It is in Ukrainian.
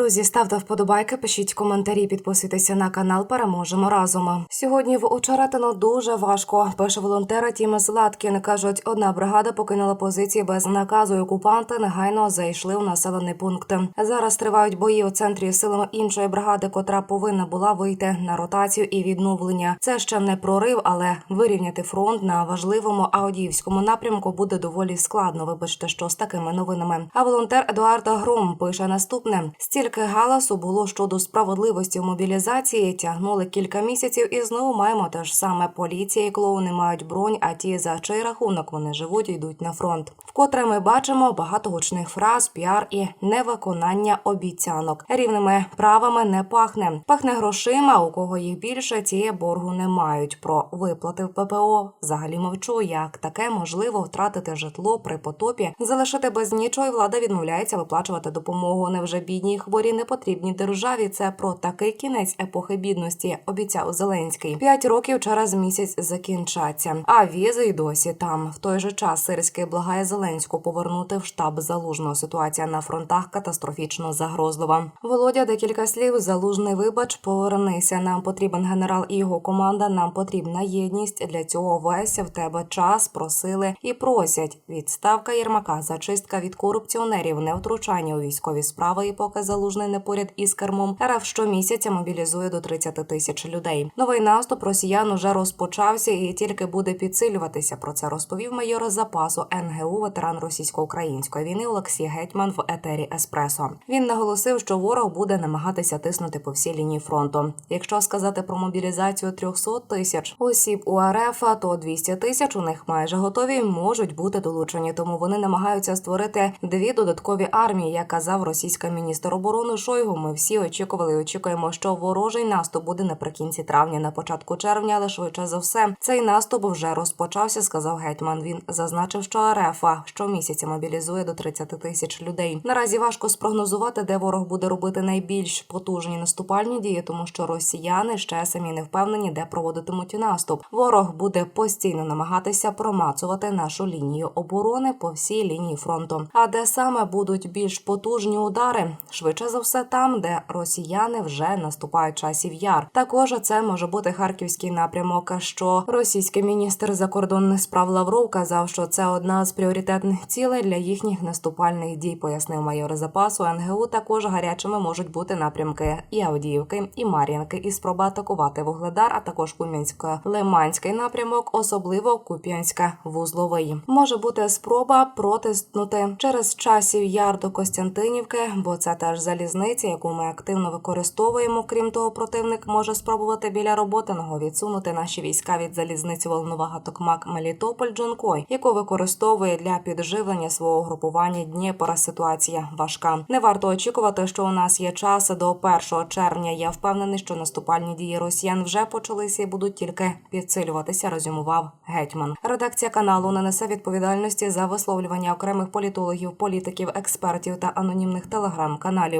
Друзі, ставте вподобайки, пишіть коментарі, підписуйтеся на канал. Переможемо разом. Сьогодні в Очеретино дуже важко. Пише волонтера Тіма Златкін. кажуть, одна бригада покинула позиції без наказу. і Окупанти негайно зайшли у населений пункт. Зараз тривають бої у центрі силами іншої бригади, котра повинна була вийти на ротацію і відновлення. Це ще не прорив, але вирівняти фронт на важливому аудіївському напрямку буде доволі складно. Вибачте, що з такими новинами. А волонтер Едуард Гром пише наступне: стільки галасу було щодо справедливості в мобілізації. Тягнули кілька місяців, і знову маємо те ж саме. Поліція і клоуни мають бронь, а ті за чий рахунок вони живуть йдуть на фронт. Вкотре ми бачимо багато гучних фраз, піар і невиконання обіцянок. Рівними правами не пахне. Пахне грошима. У кого їх більше, ті боргу не мають. Про виплати в ППО взагалі мовчу. Як таке можливо втратити житло при потопі, залишити без нічого, і влада відмовляється виплачувати допомогу. Невже бідні і хворі не потрібні державі? Це про такий кінець епохи бідності. Обіцяв Зеленський. П'ять років через місяць закінчаться. А візи й досі там. В той же час Сирський благає Зеленську повернути в штаб залужного. Ситуація на фронтах катастрофічно загрозлива. Володя, декілька слів. Залужний вибач, повернися. Нам потрібен генерал і його команда. Нам потрібна єдність. Для цього весь в тебе час просили і просять. Відставка Єрмака, зачистка від корупціонерів, невтручання у військові справи. І поки залужний не поряд із кермом, РФ щомісяця мобілізує до 30 тисяч людей. Новий наступ росіян уже розпочався і тільки буде підсилюватися. Про це розповів майор запасу НГУ, ветеран російсько-української війни Олексій Гетьман в етері Еспресо. Він наголосив, що ворог буде намагатися тиснути по всій лінії фронту. Якщо сказати про мобілізацію 300 тисяч осіб у РФ, то 200 тисяч у них майже готові можуть бути долучені. Тому вони намагаються створити дві додаткові армії. Як казав російський міністр оборони Шойгу. Ми всі очікували і очікуємо, що ворожий наступ буде наприкінці травня, на початку червня, але швидше за все цей наступ вже розпочався. Сказав гетьман. Він зазначив, що РФ щомісяця мобілізує до 30 тисяч людей. Наразі важко спрогнозувати, де ворог буде робити найбільш потужні наступальні дії, тому що росіяни ще самі не впевнені, де проводитимуть наступ. Ворог буде постійно намагатися промацувати нашу лінію оборони по всій лінії фронту. А де саме будуть більш потужні удари, швидше за все, там, де росіяни вже наступають часів яр. Також це може бути харківський напрямок. Що російський міністр закордонних справ Лавров казав, що це одна з пріоритетних цілей для їхніх наступальних дій, пояснив майор запасу НГУ. Також гарячими можуть бути напрямки і Авдіївки, і Мар'їнки, і спроба атакувати Вугледар, а також Кум'янсько-Лиманський напрямок, особливо Куп'янська вузловий. Може бути спроба протиснути через часів яр до Костянтинівки, бо це теж залізниця, яку ми активно використовуємо. Крім того, противник може спробувати біля роботиного відсунути наші війська від залізниці Волновага Токмак Мелітополь Джонкой, яку використовує для підживлення свого групування Дніпра. Ситуація важка. Не варто очікувати, що у нас є час до 1 червня. Я впевнений, що наступальні дії росіян вже почалися і будуть тільки підсилюватися. Резюмував гетьман. Редакція каналу не несе відповідальності за висловлювання окремих політологів, політиків, експертів та анонімних телеграм-каналів.